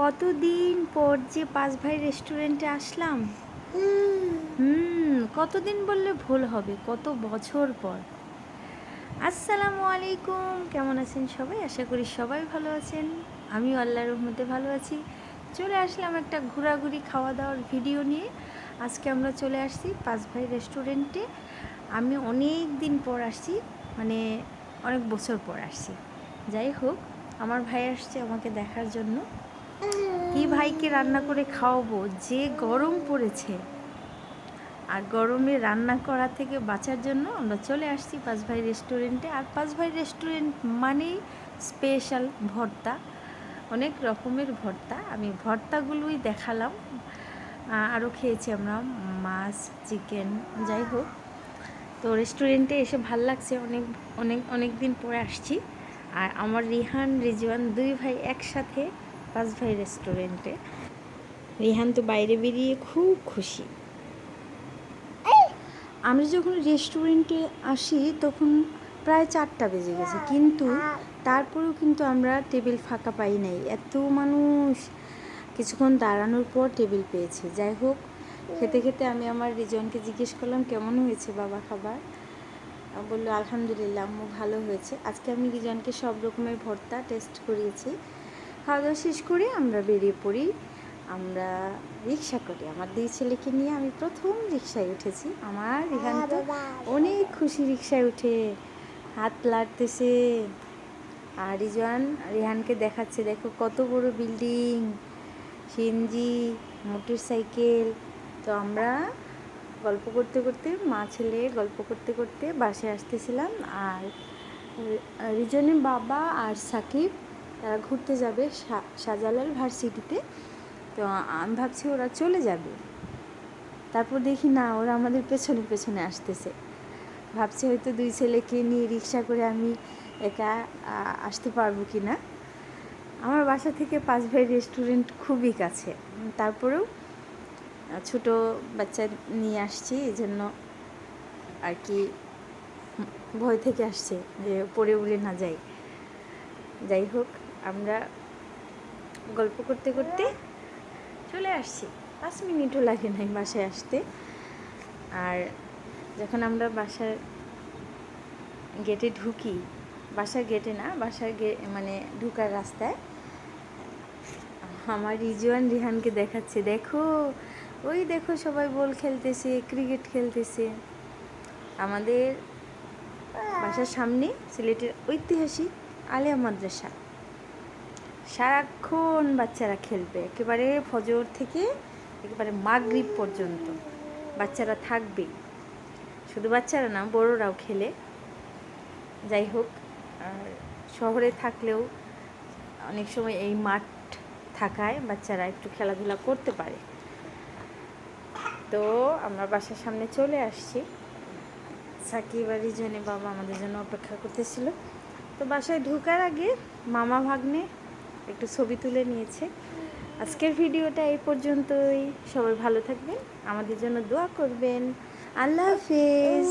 কতদিন পর যে পাঁচ ভাই রেস্টুরেন্টে আসলাম? হুম, কতদিন বললে ভুল হবে? কত বছর পর। আসসালামু আলাইকুম, কেমন আছেন সবাই? আশা করি সবাই ভালো আছেন। আমিও আল্লাহর রহমতে ভালো আছি। চলে আসলাম একটা ঘোরাঘুরি খাওয়া দাওয়ার ভিডিও নিয়ে। আজকে আমরা চলে আসছি পাঁচ ভাই রেস্টুরেন্টে আমি অনেক দিন পর আসছি মানে অনেক বছর পর আসছি। যাই হোক, আমার ভাই আসছে আমাকে দেখার জন্য। কি ভাইকে রান্না করে খাওয়াবো? যে গরম পড়েছে। আর গরমে রান্না করা থেকে বাঁচার জন্য আমরা চলে আসছি পাঁচ ভাই রেস্টুরেন্টে। আর পাঁচ ভাই রেস্টুরেন্ট মানেই স্পেশাল ভর্তা, অনেক রকমের ভর্তা। আমি ভর্তাগুলোই দেখালাম। আরও খেয়েছি আমরা মাছ, চিকেন, যাই হোক। তো রেস্টুরেন্টে এসে ভালো লাগছে। অনেক অনেক অনেক দিন পরে আসছি। আর আমার রিহান, রিজওয়ান দুই ভাই একসাথে পাঁচ ভাই রেস্টুরেন্টে। রিহান তো বাইরে বেরিয়ে খুব খুশি। আমরা যখন রেস্টুরেন্টে আসি তখন প্রায় চারটা বেজে গেছে, কিন্তু তারপরেও কিন্তু আমরা টেবিল ফাঁকা পাই নাই। এত মানুষ। কিছুক্ষণ দাঁড়ানোর পর টেবিল পেয়েছি। যাই হোক, খেতে খেতে আমি আমার রিজনকে জিজ্ঞেস করলাম, কেমন হয়েছে বাবা খাবার? বলল, আলহামদুলিল্লাহ, আম্মু ভালো হয়েছে। আজকে আমি রিজনকে সব রকমের ভর্তা টেস্ট করিয়েছি। খাওয়া দাওয়া শেষ করে আমরা বেরিয়ে পড়ি। আমরা রিক্সা করি, আমার দুই ছেলেকে নিয়ে আমি প্রথম রিক্সায় উঠেছি। আমার রিহান তো অনেক খুশি রিক্সায় উঠে, হাত লাড়তেছে। আর রিজওয়ান, রিহানকে দেখাচ্ছে, দেখো কত বড় বিল্ডিং, সিএনজি মোটর সাইকেল তো আমরা গল্প করতে করতে, মা ছেলে গল্প করতে করতে বাসে আসতেছিলাম। আর রিজনের বাবা আর সাকিব তারা ঘুরতে যাবে শাহজালাল ভার্সিটিতে। তো আমি ভাবছি ওরা চলে যাবে। তারপর দেখি না, ওরা আমাদের পেছনে পেছনে আসতেছে। ভাবছি হয়তো দুই ছেলেকে নিয়ে রিক্সা করে আমি একা আসতে পারব কি না আমার বাসা থেকে পাঁচ ভাই রেস্টুরেন্ট খুবই কাছে। তারপরেও ছোট বাচ্চা নিয়ে আসছি এই জন্য আর কি ভয় থেকে আসছে যে পড়ে উড়ে না যাই। যাই হোক। আমরা গল্প করতে করতে চলে আসছি। পাঁচ মিনিটও লাগে নাই বাসায় আসতে। আর যখন আমরা বাসার গেটে ঢুকি, বাসার গেটে না, বাসার গে মানে ঢুকার রাস্তায়, আমার রিজওয়ান রিহানকে দেখাচ্ছে, দেখো, ওই দেখো সবাই বল খেলতেছে ক্রিকেট খেলতেছে। আমাদের বাসার সামনে সিলেটের ঐতিহাসিক আলিয়া মাদ্রাসা। সারাক্ষণ বাচ্চারা খেলবে। একেবারে ফজর থেকে একেবারে মাগরিব পর্যন্ত বাচ্চারা থাকবে শুধু বাচ্চারা না, বড়রাও খেলে। যাই হোক, আর শহরে থাকলেও অনেক সময় এই মাঠ থাকায় বাচ্চারা একটু খেলাধুলা করতে পারে। তো আমরা বাসার সামনে চলে আসছি। সাকিব আর রিজনে বাবা আমাদের জন্য অপেক্ষা করতেছিল। তো বাসায় ঢোকার আগে মামা ভাগ্নে একটু ছবি তুলে নিয়েছে। আজকের ভিডিওটা এই পর্যন্তই। সবাই ভালো থাকবেন। আমাদের জন্য দোয়া করবেন। আল্লাহ হাফেজ।